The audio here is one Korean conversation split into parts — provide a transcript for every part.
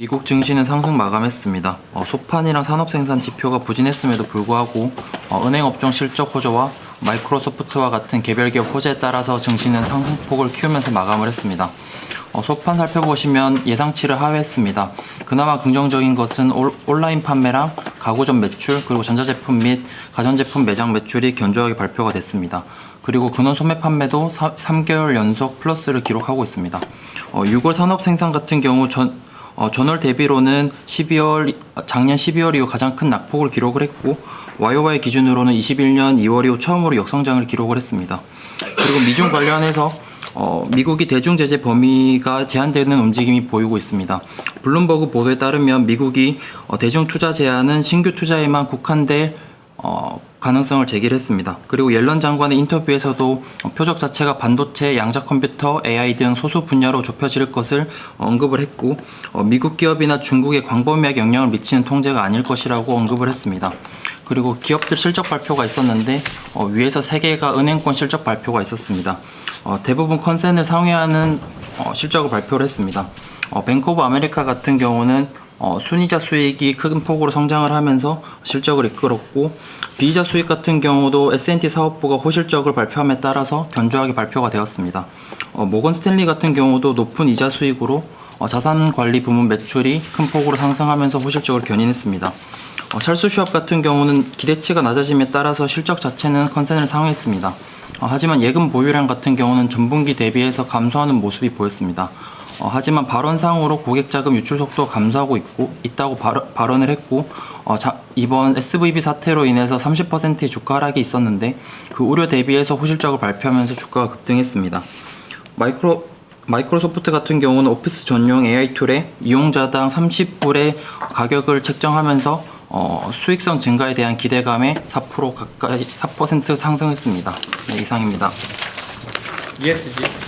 미국 증시는 상승 마감했습니다. 어, 소판이랑 산업생산 지표가 부진했음에도 불구하고 어, 은행업종 실적 호조와 마이크로소프트와 같은 개별 기업 호재에 따라서 증시는 상승폭을 키우면서 마감을 했습니다. 어, 소판 살펴보시면 예상치를 하회했습니다. 그나마 긍정적인 것은 올, 온라인 판매랑 가구점 매출 그리고 전자제품 및 가전제품 매장 매출이 견조하게 발표가 됐습니다. 그리고 근원 소매 판매도 3, 개월 연속 플러스를 기록하고 있습니다. 어, 6월 산업 생산 같은 경우 전, 어, 전월 대비로는 12월 작년 12월 이후 가장 큰 낙폭을 기록을 했고 YOY 기준으로는 21년 2월 이후 처음으로 역성장을 기록을 했습니다. 그리고 미중 관련해서 어, 미국이 대중 제재 범위가 제한되는 움직임이 보이고 있습니다. 블룸버그 보도에 따르면 미국이 어, 대중 투자 제한은 신규 투자에만 국한될 어, 가능성을 제기를 했습니다. 그리고 옐런 장관의 인터뷰에서도 어, 표적 자체가 반도체, 양자 컴퓨터, AI 등 소수 분야로 좁혀질 것을 언급을 했고 어, 미국 기업이나 중국의 광범위하게 영향을 미치는 통제가 아닐 것이라고 언급을 했습니다. 그리고 기업들 실적 발표가 있었는데 어, 위에서 세 개가 은행권 실적 발표가 있었습니다. 어, 대부분 컨센을 상회하는 어, 실적을 발표를 했습니다. 어, 뱅크 오브 아메리카 같은 경우는 어, 순이자 수익이 큰 폭으로 성장을 하면서 실적을 이끌었고 비이자 수익 같은 경우도 S&T 사업부가 호실적을 발표함에 따라서 견조하게 발표가 되었습니다. 어, 모건 스탠리 같은 경우도 높은 이자 수익으로 어, 자산 관리 부문 매출이 큰 폭으로 상승하면서 호실적을 견인했습니다. 어, 찰스 슈압 같은 경우는 기대치가 낮아짐에 따라서 실적 자체는 컨센을 상회했습니다. 어, 하지만 예금 보유량 같은 경우는 전분기 대비해서 감소하는 모습이 보였습니다. 어, 하지만 발언상으로 고객 자금 유출 속도가 감소하고 있고 있다고 발, 발언을 했고 어, 자, 이번 SVB 사태로 인해서 30%의 주가 하락이 있었는데 그 우려 대비해서 호실적을 발표하면서 주가가 급등했습니다. 마이크로 마이크로소프트 같은 경우는 오피스 전용 AI 툴에 이용자당 30불의 가격을 책정하면서 어, 수익성 증가에 대한 기대감에 4% 가까이 4% 상승했습니다. 네, 이상입니다. ESG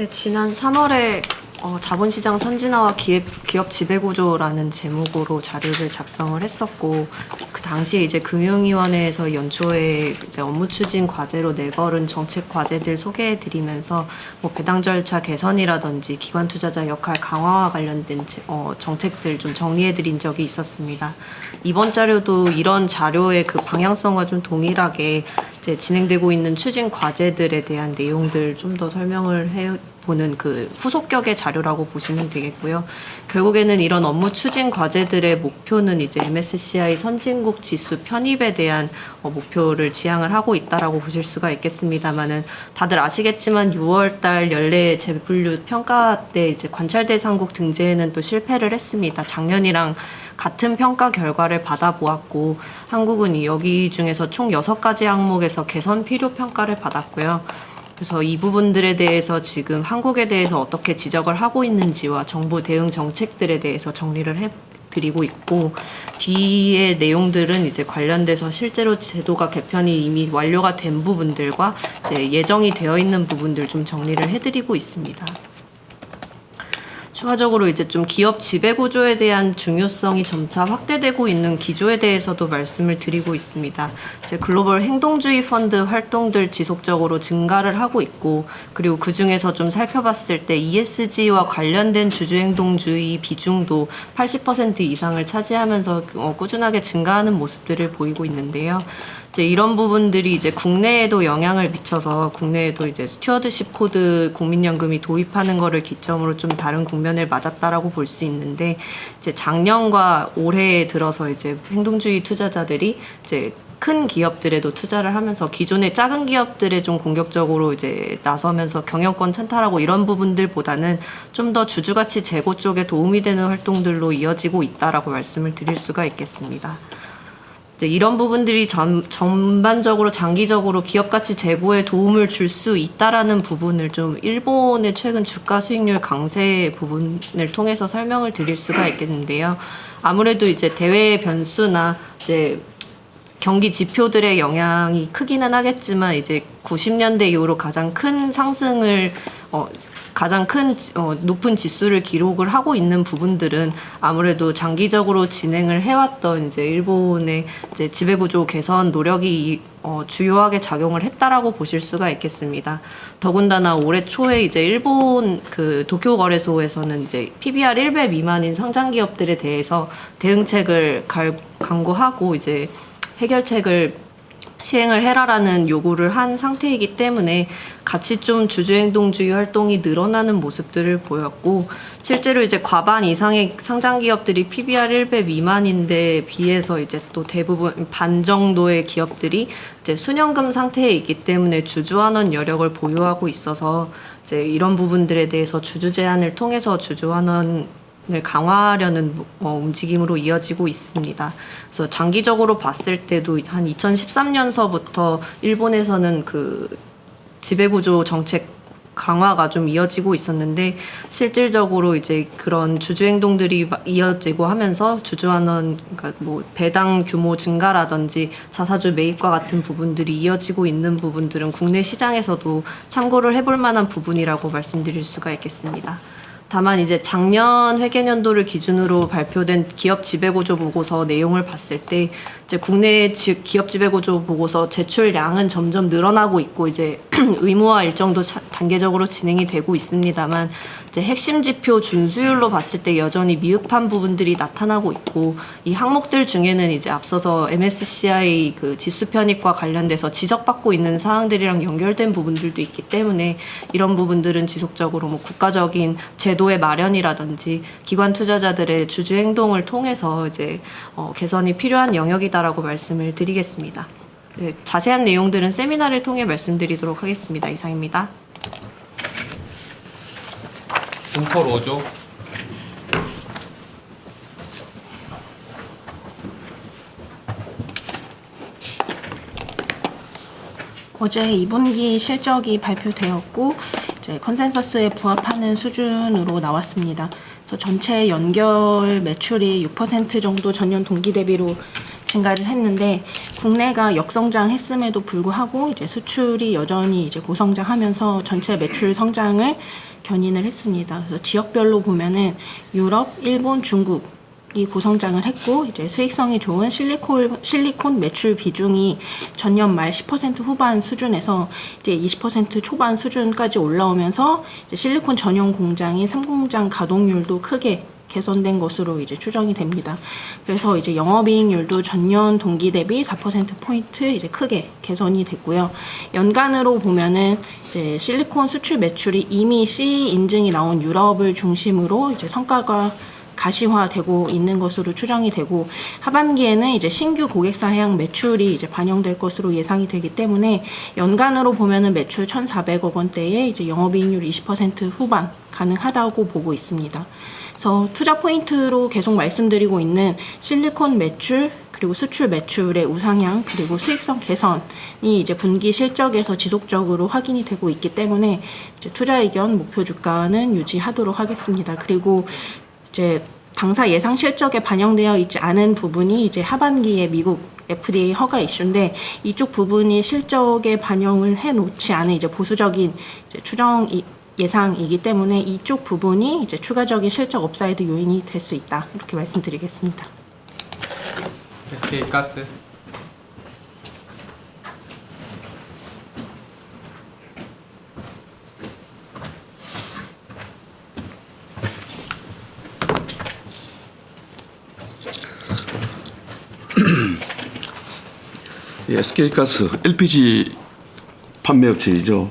네, 지난 3월에 어, 자본시장 선진화와 기업, 기업 지배구조라는 제목으로 자료를 작성을 했었고 그 당시에 이제 금융위원회에서 연초에 이제 업무 추진 과제로 내걸은 정책 과제들 소개해드리면서 뭐 배당 절차 개선이라든지 기관 투자자 역할 강화와 관련된 제- 어, 정책들 좀 정리해드린 적이 있었습니다. 이번 자료도 이런 자료의 그 방향성과 좀 동일하게 이제 진행되고 있는 추진 과제들에 대한 내용들 좀 더 설명을 해 보는 그 후속격의 자료라고 보시면 되겠고요. 결국에는 이런 업무 추진 과제들의 목표는 이제 MSCI 선진국 지수 편입에 대한 어, 목표를 지향을 하고 있다라고 보실 수가 있겠습니다만은 다들 아시겠지만 6월달 연례 재분류 평가 때 이제 관찰 대상국 등재에는 또 실패를 했습니다. 작년이랑 같은 평가 결과를 받아보았고 한국은 이 여기 중에서 총 6가지 항목에서 개선 필요 평가를 받았고요. 그래서 이 부분들에 대해서 지금 한국에 대해서 어떻게 지적을 하고 있는지와 정부 대응 정책들에 대해서 정리를 해 드리고 있고 뒤에 내용들은 이제 관련돼서 실제로 제도가 개편이 이미 완료가 된 부분들과 이제 예정이 되어 있는 부분들 좀 정리를 해드리고 있습니다. 추가적으로 이제 좀 기업 지배 구조에 대한 중요성이 점차 확대되고 있는 기조에 대해서도 말씀을 드리고 있습니다. 이제 글로벌 행동주의 펀드 활동들 지속적으로 증가를 하고 있고 그리고 그 중에서 좀 살펴봤을 때 ESG와 관련된 주주 행동주의 비중도 80% 이상을 차지하면서 어, 꾸준하게 증가하는 모습들을 보이고 있는데요. 이제 이런 부분들이 이제 국내에도 영향을 미쳐서 국내에도 이제 스튜어드십 코드 국민연금이 도입하는 거를 기점으로 좀 다른 국면을 맞았다라고 볼 수 있는데 이제 작년과 올해에 들어서 이제 행동주의 투자자들이 이제 큰 기업들에도 투자를 하면서 기존의 작은 기업들에 좀 공격적으로 이제 나서면서 경영권 찬탈하고 이런 부분들보다는 좀 더 주주가치 제고 쪽에 도움이 되는 활동들로 이어지고 있다라고 말씀을 드릴 수가 있겠습니다. 이런 부분들이 전, 전반적으로 장기적으로 기업 가치 제고에 도움을 줄 수 있다라는 부분을 좀 일본의 최근 주가 수익률 강세 부분을 통해서 설명을 드릴 수가 있겠는데요. 아무래도 이제 대외의 변수나 이제 경기 지표들의 영향이 크기는 하겠지만 이제 90년대 이후로 가장 큰 상승을 어, 가장 큰 어, 높은 지수를 기록을 하고 있는 부분들은 아무래도 장기적으로 진행을 해왔던 이제 일본의 이제 지배구조 개선 노력이 어, 주요하게 작용을 했다라고 보실 수가 있겠습니다. 더군다나 올해 초에 이제 일본 그 도쿄 거래소에서는 이제 PBR 1배 미만인 상장 기업들에 대해서 대응책을 갈, 강구하고 이제 해결책을 시행을 해라라는 요구를 한 상태이기 때문에 같이 좀 주주행동주의 활동이 늘어나는 모습들을 보였고 실제로 이제 과반 이상의 상장 기업들이 PBR 1배 미만인데 비해서 이제 또 대부분 반 정도의 기업들이 이제 수년금 상태에 있기 때문에 주주환원 여력을 보유하고 있어서 이제 이런 부분들에 대해서 주주 제한을 통해서 주주환원 을 강화하려는 어, 움직임으로 이어지고 있습니다. 그래서 장기적으로 봤을 때도 한 2013년서부터 일본에서는 그 지배구조 정책 강화가 좀 이어지고 있었는데 실질적으로 이제 그런 주주 행동들이 막 이어지고 하면서 주주환원 그러니까 뭐 배당 규모 증가라든지 자사주 매입과 같은 부분들이 이어지고 있는 부분들은 국내 시장에서도 참고를 해볼 만한 부분이라고 말씀드릴 수가 있겠습니다. 다만 이제 작년 회계연도를 기준으로 발표된 기업 지배구조 보고서 내용을 봤을 때 이제 국내 지- 기업 지배구조 보고서 제출량은 점점 늘어나고 있고 이제 의무화 일정도 차- 단계적으로 진행이 되고 있습니다만 이제 핵심 지표 준수율로 봤을 때 여전히 미흡한 부분들이 나타나고 있고 이 항목들 중에는 이제 앞서서 MSCI 그 지수 편입과 관련돼서 지적받고 있는 사항들이랑 연결된 부분들도 있기 때문에 이런 부분들은 지속적으로 뭐 국가적인 제도의 마련이라든지 기관 투자자들의 주주 행동을 통해서 이제 어, 개선이 필요한 영역이다 라고 말씀을 드리겠습니다. 네, 자세한 내용들은 세미나를 통해 말씀드리도록 하겠습니다. 이상입니다. 동컬 5조. 어제 2분기 실적이 발표되었고 이제 컨센서스에 부합하는 수준으로 나왔습니다. 그래서 전체 연결 매출이 6% 정도 전년 동기 대비로 증가를 했는데 국내가 역성장했음에도 불구하고 이제 수출이 여전히 이제 고성장하면서 전체 매출 성장을 견인을 했습니다. 그래서 지역별로 보면은 유럽, 일본, 중국 이 고성장을 했고 이제 수익성이 좋은 실리콘 실리콘 매출 비중이 전년 말 10% 후반 수준에서 이제 20% 초반 수준까지 올라오면서 실리콘 전용 공장인 삼공장 가동률도 크게 개선된 것으로 이제 추정이 됩니다. 그래서 이제 영업이익률도 전년 동기 대비 4% 포인트 이제 크게 개선이 됐고요. 연간으로 보면은 이제 실리콘 수출 매출이 이미 CE 인증이 나온 유럽을 중심으로 이제 성과가 가시화되고 있는 것으로 추정이 되고 하반기에는 이제 신규 고객사 해양 매출이 이제 반영될 것으로 예상이 되기 때문에 연간으로 보면은 매출 1,400억 원대에 이제 영업이익률 20% 후반 가능하다고 보고 있습니다. 그래서 투자 포인트로 계속 말씀드리고 있는 실리콘 매출 그리고 수출 매출의 우상향 그리고 수익성 개선이 이제 분기 실적에서 지속적으로 확인이 되고 있기 때문에 투자 의견 목표 주가는 유지하도록 하겠습니다. 그리고 이제 당사 예상 실적에 반영되어 있지 않은 부분이 이제 하반기에 미국 FDA 허가 이슈인데 이쪽 부분이 실적에 반영을 해 놓지 않은 이제 보수적인 이제 추정 이- 예상이기 때문에 이쪽 부분이 이제 추가적인 실적 업사이드 요인이 될 수 있다 이렇게 말씀드리겠습니다. SK 가스. 예, SK가스 LPG 판매업체이죠.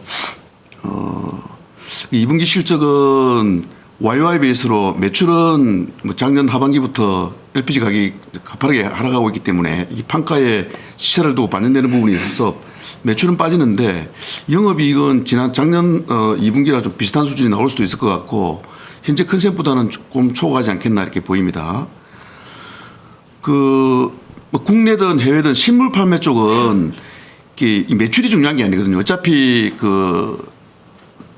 어, 2분기 실적은 YY 베이스로 매출은 뭐 작년 하반기부터 LPG 가격이 가파르게 하락하고 있기 때문에 이 판가에 시세를 두고 반영되는 부분이 있어서 매출은 빠지는데 영업이익은 지난 작년 어, 2분기랑 좀 비슷한 수준이 나올 수도 있을 것 같고 현재 컨셉보다는 조금 초과하지 않겠나 이렇게 보입니다. 그, 뭐 국내든 해외든 식물 판매 쪽은 이 매출이 중요한 게 아니거든요. 어차피 그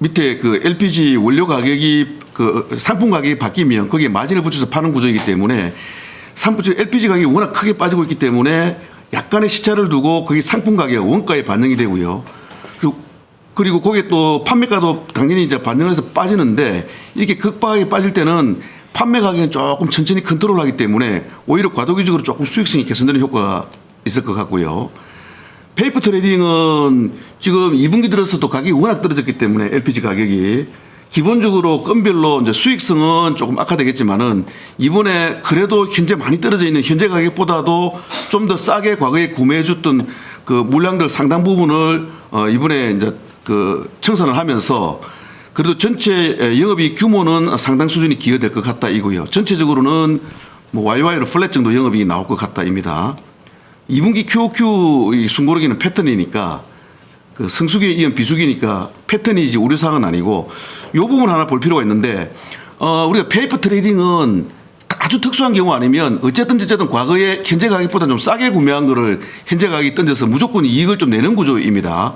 밑에 그 LPG 원료 가격이 그 상품 가격이 바뀌면 거기에 마진을 붙여서 파는 구조이기 때문에 상품 LPG 가격이 워낙 크게 빠지고 있기 때문에 약간의 시차를 두고 그게 상품 가격 원가에 반영이 되고요. 그- 그리고 거기에 또 판매가도 당연히 이제 반영해서 빠지는데 이렇게 극박하게 빠질 때는 판매 가격은 조금 천천히 컨트롤하기 때문에 오히려 과도기적으로 조금 수익성이 개선되는 효과가 있을 것 같고요. 페이퍼 트레이딩은 지금 2분기 들어서도 가격이 워낙 떨어졌기 때문에 LPG 가격이 기본적으로 건별로 이제 수익성은 조금 악화되겠지만은 이번에 그래도 현재 많이 떨어져 있는 현재 가격보다도 좀 더 싸게 과거에 구매해 줬던 그 물량들 상당 부분을 어 이번에 이제 그 청산을 하면서 그래도 전체 영업이 규모는 상당 수준이 기여될 것 같다 이고요. 전체적으로는 뭐 YY로 플랫 정도 영업이 나올 것 같다입니다. 2분기 QOQ 이 순고르기는 패턴이니까 그 성수기에 이은 비수기니까 패턴이지 우려사항은 아니고 요 부분 하나 볼 필요가 있는데 어 우리가 페이퍼 트레이딩은 아주 특수한 경우 아니면 어쨌든 어쨌든 과거에 현재 가격보다 좀 싸게 구매한 거를 현재 가격이 던져서 무조건 이익을 좀 내는 구조입니다.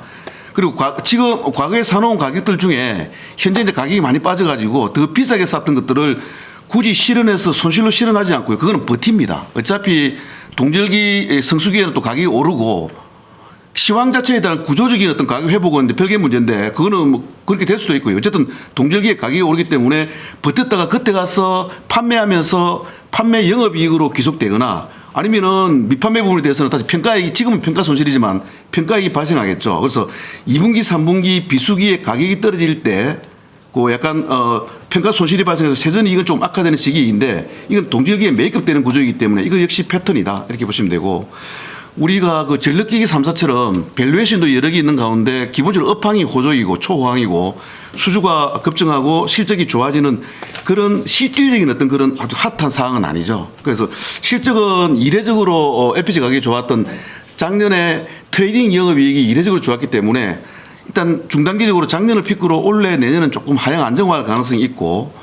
그리고 과- 지금 과거에 사놓은 가격들 중에 현재 이제 가격이 많이 빠져가지고 더 비싸게 샀던 것들을 굳이 실현해서 손실로 실현하지 않고요. 그거는 버팁니다. 어차피 동절기 성수기에는 또 가격이 오르고 시황 자체에 대한 구조적인 어떤 가격 회복은 별개 문제인데 그거는 뭐 그렇게 될 수도 있고요. 어쨌든 동절기에 가격이 오르기 때문에 버텼다가 그때 가서 판매하면서 판매 영업이익으로 귀속되거나 아니면은 미판매 부분에 대해서는 다시 평가액이 지금은 평가 손실이지만 평가액이 발생하겠죠. 그래서 2분기, 3분기 비수기에 가격이 떨어질 때 그 약간 어 평가 손실이 발생해서 세전 이익은 좀 악화되는 시기인데 이건 동절기에 메이크업되는 구조이기 때문에 이거 역시 패턴이다 이렇게 보시면 되고 우리가 그 전력기기 3사처럼 밸류에이션도 여러 개 있는 가운데 기본적으로 업황이 호조이고 초호황이고 수주가 급증하고 실적이 좋아지는 그런 실질적인 어떤 그런 아주 핫한 사항은 아니죠. 그래서 실적은 이례적으로 어, LPG 가격이 좋았던 작년에 트레이딩 영업이익이 이례적으로 좋았기 때문에 일단 중단기적으로 작년을 피크로 올해 내년은 조금 하향 안정화할 가능성이 있고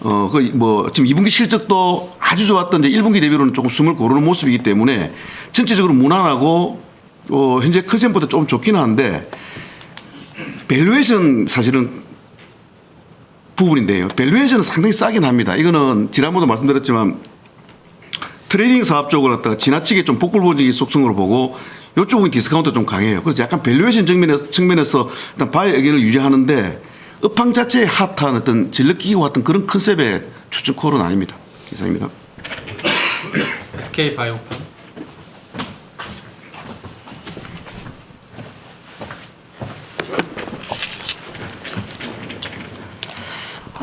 어, 그, 뭐, 지금 2분기 실적도 아주 좋았던 이제 1분기 대비로는 조금 숨을 고르는 모습이기 때문에 전체적으로 무난하고, 어, 현재 컨셉보다 조금 좋기는 한데, 밸류에이션 사실은 부분인데요. 밸류에이션은 상당히 싸긴 합니다. 이거는 지난번도 말씀드렸지만, 트레이딩 사업 쪽을 갖다가 지나치게 좀 복불복적인 속성으로 보고 이쪽은 디스카운트 좀 강해요. 그래서 약간 밸류에이션 측면에서, 측면에서 일단 바의 의견을 유지하는데 업황 자체의 핫한 어떤 전력기기와 같은 그런 컨셉의 추천 콜은 아닙니다. 이상입니다. SK 바이오팜.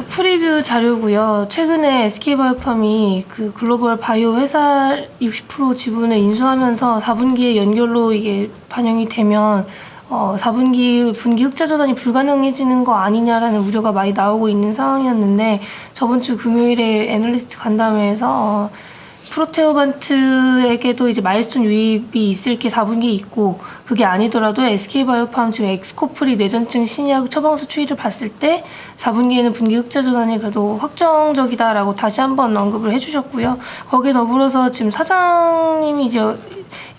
프리뷰 자료고요. 최근에 SK바이오팜이 그 글로벌 바이오 회사 60% 지분을 인수하면서 4분기에 연결로 이게 반영이 되면 어, 4분기 분기 흑자 조단이 불가능해지는 거 아니냐라는 우려가 많이 나오고 있는 상황이었는데 저번 주 금요일에 애널리스트 간담회에서 어, 프로테오반트에게도 이제 마일스톤 유입이 있을 게 4분기에 있고 그게 아니더라도 SK바이오팜 지금 엑스코프리 뇌전증 신약 처방수 추이를 봤을 때 4분기에는 분기 흑자 조단이 그래도 확정적이다라고 다시 한번 언급을 해주셨고요. 거기에 더불어서 지금 사장님이 이제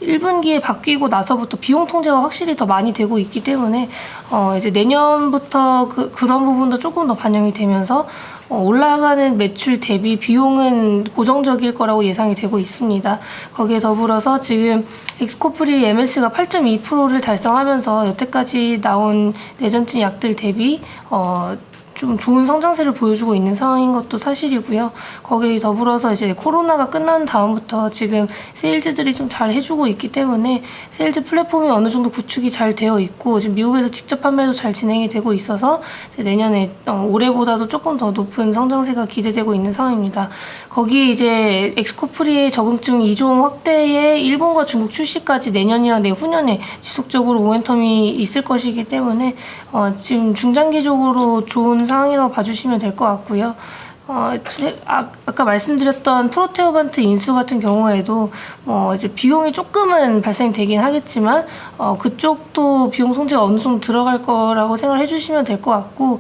1분기에 바뀌고 나서부터 비용 통제가 확실히 더 많이 되고 있기 때문에 어 이제 내년부터 그 그런 부분도 조금 더 반영이 되면서 어 올라가는 매출 대비 비용은 고정적일 거라고 예상이 되고 있습니다. 거기에 더불어서 지금 엑스코프리 MS가 8.2%를 달성하면서 여태까지 나온 내전증 약들 대비 어 좀 좋은 성장세를 보여주고 있는 상황인 것도 사실이고요. 거기에 더불어서 이제 코로나가 끝난 다음부터 지금 세일즈들이 좀 잘 해주고 있기 때문에 세일즈 플랫폼이 어느 정도 구축이 잘 되어 있고 지금 미국에서 직접 판매도 잘 진행이 되고 있어서 내년에 어, 올해보다도 조금 더 높은 성장세가 기대되고 있는 상황입니다. 거기에 이제 엑스코프리의 적응증 2종 확대에 일본과 중국 출시까지 내년이나 내후년에 지속적으로 모멘텀이 있을 것이기 때문에 어, 지금 중장기적으로 좋은 상황이라고 봐주시면 될 것 같고요. 어, 제- 아, 아까 말씀드렸던 프로테오반트 인수 같은 경우에도 뭐 이제 비용이 조금은 발생되긴 하겠지만 어, 그쪽도 비용 손재가 어느 정도 들어갈 거라고 생각을 해주시면 될 것 같고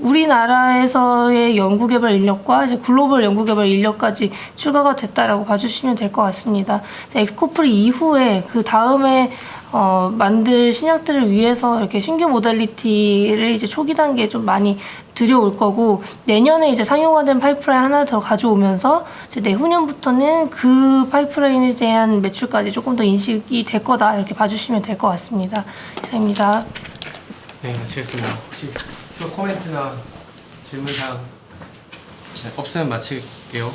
우리나라에서의 연구개발 인력과 이제 글로벌 연구개발 인력까지 추가가 됐다라고 봐주시면 될 것 같습니다. 엑스코프리 이후에 그 다음에 어, 만들 신약들을 위해서 이렇게 신규 모달리티를 이제 초기 단계에 좀 많이 드, 들여올 거고 내년에 이제 상용화된 파이프라인 하나 더 가져오면서 이제 내후년부터는 그 파이프라인에 대한 매출까지 조금 더 인식이 될 거다 이렇게 봐주시면 될 것 같습니다. 이상입니다. 네, 마치겠습니다. 혹시 추가 코멘트나 질문사항 네, 없으면 마칠게요.